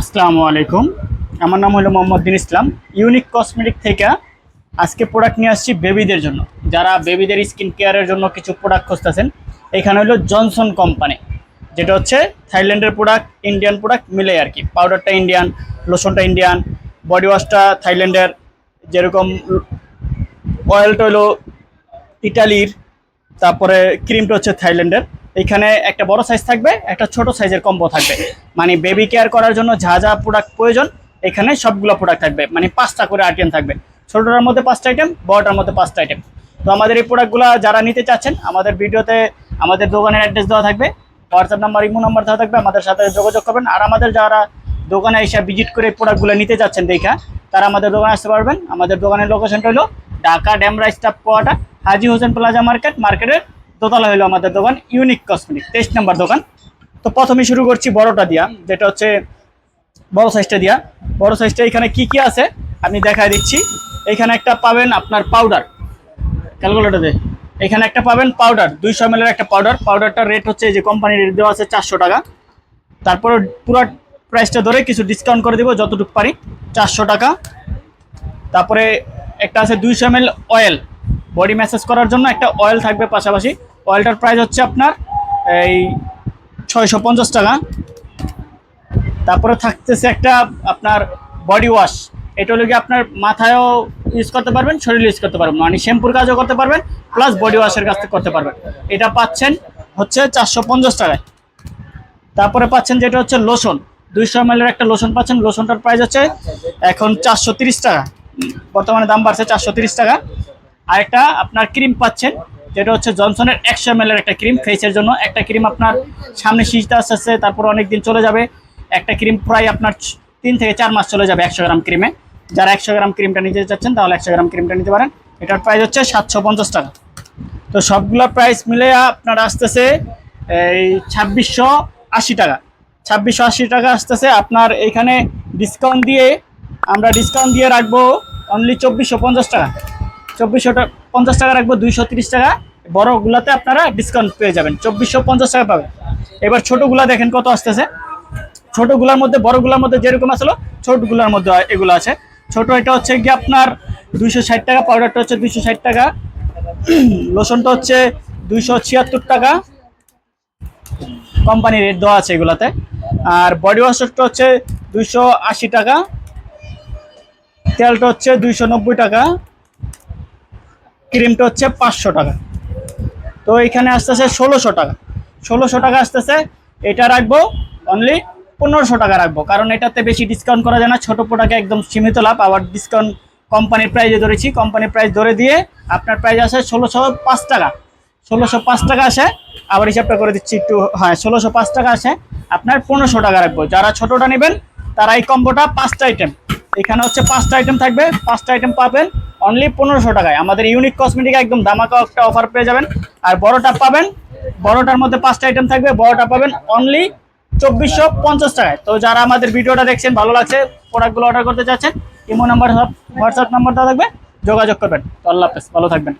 আসসালামু আলাইকুম। আমার নাম হলো মোহাম্মদ দিন ইসলাম। ইউনিক কসমেটিক থেকে আজকে প্রোডাক্ট নিয়ে আসছি বেবিদের জন্য। যারা বেবিদের স্কিন কেয়ারের জন্য কিছু প্রোডাক্ট খুঁজতেছেন, এখানে হলো জনসন কোম্পানি যেটা হচ্ছে থাইল্যান্ডের প্রোডাক্ট ইন্ডিয়ান প্রোডাক্ট মিলে আর কি। পাউডারটা ইন্ডিয়ান লোশনটা ইন্ডিয়ান বডি ওয়াশটা থাইল্যান্ডের। যেরকম অয়েলটা হলো ইটালির তারপরে ক্রিমটা হচ্ছে থাইল্যান্ডের। এখানে একটা বড় সাইজ থাকবে, একটা ছোট সাইজের কম্বো থাকবে। মানে বেবি কেয়ার করার জন্য যা যা প্রোডাক্ট প্রয়োজন, এখানে সবগুলো প্রোডাক্ট থাকবে। মানে পাঁচটা করে আইটেম থাকবে। ছোটোটার মধ্যে পাঁচটা আইটেম বড়টার মধ্যে পাঁচটা আইটেম তো আমাদের এই প্রোডাক্টগুলো যারা নিতে চাচ্ছেন, আমাদের ভিডিওতে আমাদের দোকানের অ্যাড্রেস দেওয়া থাকবে হোয়াটসঅ্যাপ নাম্বার ইমো নাম্বার দেওয়া থাকবে, আমাদের সাথে যোগাযোগ করবেন। আর আমাদের যারা দোকানে এসে ভিজিট করে প্রোডাক্টগুলো নিতে চাচ্ছেন দেখা, তারা আমাদের দোকানে আসতে পারবেন। আমাদের দোকানের লোকেশনটা হলো Dhaka Demra staff quarter, Haji Hossain plaza market, মার্কেটের দোতলা হলো আমাদের দোকান ইউনিক কসমেটিক তেইশ নাম্বার দোকান। তো প্রথমে শুরু করছি বড়টা দিয়া, যেটা হচ্ছে বড় সাইজটা দিয়া। বড় সাইজটা এখানে কি কি আছে? আমি দেখায় দিচ্ছি। এখানে একটা পাবেন আপনার পাউডার ক্যালকুলেটারে এখানে একটা পাবেন পাউডার দুইশো এম একটা পাউডার পাউডারটার রেট হচ্ছে যে কোম্পানির রেট দেওয়া আছে চারশো টাকা। তারপরে পুরো প্রাইসটা ধরে কিছু ডিসকাউন্ট করে দেবো যতটুকু পারি, চারশো টাকা। তারপরে একটা আছে দুইশো এম অয়েল বডি ম্যাসেজ করার জন্য একটা অয়েল থাকবে পাশাপাশি। অয়েলটার প্রাইস হচ্ছে আপনার এই ছয়শো পঞ্চাশ টাকা। তারপরে থাকতেছে একটা আপনার বডি ওয়াশ। এটা হলো আপনার মাথায়ও ইউজ করতে পারবেন, শরীরে ইউজ করতে পারবেন। মানে শ্যাম্পুর কাজও করতে পারবেন প্লাস বডি ওয়াশের কাজ করতে পারবেন। এটা পাচ্ছেন হচ্ছে চারশো পঞ্চাশ টাকায়। তারপরে পাচ্ছেন যেটা হচ্ছে লোশন দুইশো এম একটা লোশন পাচ্ছেন। লোশনটার প্রাইস হচ্ছে এখন চারশো টাকা। বর্তমানে দাম বাড়ছে চারশো টাকা। আরেকটা আপনার ক্রিম পাচ্ছেন যেটা হচ্ছে জনসনের একশো এম একটা ক্রিম ফেসের জন্য। একটা ক্রিম আপনার সামনে শীষটা আস্তে তারপর অনেক দিন চলে যাবে। একটা ক্রিম প্রায় আপনার তিন থেকে চার মাস চলে যাবে একশো গ্রাম ক্রিমে। যারা একশো গ্রাম ক্রিমটা নিতে চাচ্ছেন, তাহলে একশো গ্রাম ক্রিমটা নিতে পারেন। এটার প্রাইস হচ্ছে সাতশো পঞ্চাশ টাকা। তো সবগুলো প্রাইস মিলে আপনার আসতেছে, এই ছাব্বিশশো আশি টাকা। ছাব্বিশশো আশি টাকা আসতেছে আপনার এইখানে ডিসকাউন্ট দিয়ে, আমরা ডিসকাউন্ট দিয়ে রাখব অনলি চব্বিশশো পঞ্চাশ টাকা। চব্বিশশো পঞ্চাশ টাকা রাখব, দুইশো তিরিশ টাকা। বড়গুলাতে আপনারা ডিসকাউন্ট পেয়ে যাবেন। চব্বিশশো পঞ্চাশ টাকা পাবেন। এবার ছোটোগুলা দেখেন কত আসতেছে। ছোটোগুলার মধ্যে, বড়গুলার মধ্যে যেরকম আসলো, ছোটগুলার মধ্যে এগুলো আছে। ছোট এটা হচ্ছে গিয়ে আপনার দুইশো ষাট টাকা পাউডারটা হচ্ছে দুইশো ষাট টাকা। লোশনটা হচ্ছে দুইশো ছিয়াত্তর টাকা। কোম্পানির রেট দেওয়া আছে এগুলাতে। আর বডি ওয়াশটা হচ্ছে দুইশো আশি টাকা। তেলটা হচ্ছে দুইশো নব্বই টাকা। ক্রিমটা হচ্ছে পাঁচশো টাকা। তো এখানে আসতেছে ষোলোশো টাকা। ষোলোশো টাকা আসতেছে, এটা রাখব অনলি পনেরোশো টাকা রাখব, কারণ এটাতে বেশি ডিসকাউন্ট করা যায় না। ছোটো প্রোডাক্টে একদম সীমিত লাভ, আবার ডিসকাউন্ট কোম্পানির প্রাইজে ধরেছি কোম্পানির প্রাইস ধরে দিয়ে আপনার প্রাইস আসে ষোলোশো পাঁচ টাকা। ষোলোশো পাঁচ টাকা আসে, আবার হিসাবটা করে দিচ্ছি একটু হ্যাঁ ষোলোশো পাঁচ টাকা আসে, আপনার পনেরোশো টাকা রাখব। যারা ছোটোটা নেবেন, তারা এই কম্বোটা পাঁচটা আইটেম এখানে হচ্ছে পাঁচটা আইটেম থাকবে, পাঁচটা আইটেম পাবেন অনলি পনেরোশো টাকায়। আমাদের ইউনিক কসমেটিক একদম দামাকা একটা অফার পেয়ে যাবেন। আর বড়টা পাবেন, বড়টার মধ্যে পাঁচটা আইটেম থাকবে, বড়টা পাবেন অনলি চব্বিশশো পঞ্চাশ টাকায়। তো যারা আমাদের ভিডিওটা দেখছেন, ভালো লাগছে প্রোডাক্টগুলো অর্ডার করতে চাচ্ছেন, ইমো নাম্বার হোয়াটসঅ্যাপ নাম্বার দেওয়া থাকবে, যোগাযোগ করবেন। তো আল্লাহ হাফেজ, ভালো থাকবেন।